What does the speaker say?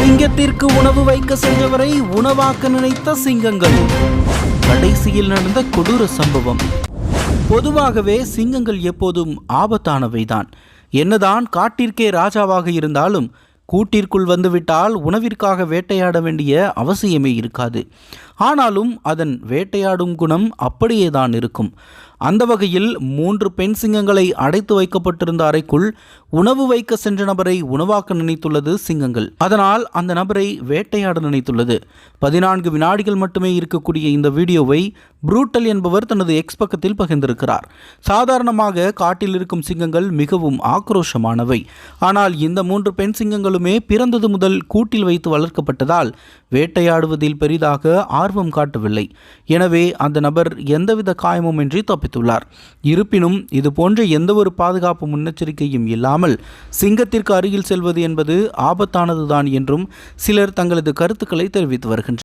சிங்கத்திற்கு உணவு வைக்க சென்றவரை உணவாக்க நினைத்த சிங்கங்கள். கடைசியில் நடந்த கொடூர சம்பவம். பொதுவாகவே சிங்கங்கள் எப்போதும் ஆபத்தானவைதான். என்னதான் காட்டிற்கே ராஜாவாக இருந்தாலும் கூட்டிற்குள் வந்துவிட்டால் உணவிற்காக வேட்டையாட வேண்டிய அவசியமே இருக்காது. ஆனாலும் அதன் வேட்டையாடும் குணம் அப்படியேதான் இருக்கும். அந்த வகையில் மூன்று பெண் சிங்கங்களை அடைத்து வைக்கப்பட்டிருந்த அறைக்குள் உணவு வைக்க சென்ற நபரை உணவாக்க நினைத்துள்ளது சிங்கங்கள். அதனால் அந்த நபரை வேட்டையாட நினைத்துள்ளது. பதினான்கு வினாடிகள் மட்டுமே இருக்கக்கூடிய இந்த வீடியோவை ப்ரூட்டல் என்பவர் தனது எக்ஸ் பக்கத்தில் பகிர்ந்திருக்கிறார். சாதாரணமாக காட்டில் இருக்கும் சிங்கங்கள் மிகவும் ஆக்ரோஷமானவை. ஆனால் இந்த மூன்று பெண் சிங்கங்களுமே பிறந்தது முதல் கூட்டில் வைத்து வளர்க்கப்பட்டதால் வேட்டையாடுவதில் பெரிதாக ஆர்வம் காட்டவில்லை. எனவே அந்த நபர் எந்தவித காயமுமின்றி தப்பித்துள்ளார். இருப்பினும் இது போன்ற எந்த ஒரு பாதுகாப்பு முன்னெச்சரிக்கையும் இல்லாமல் சிங்கத்திற்கு அருகில் செல்வது என்பது ஆபத்தானதுதான் என்றும் சிலர் தங்களது கருத்துக்களை தெரிவித்து வருகின்றனர்.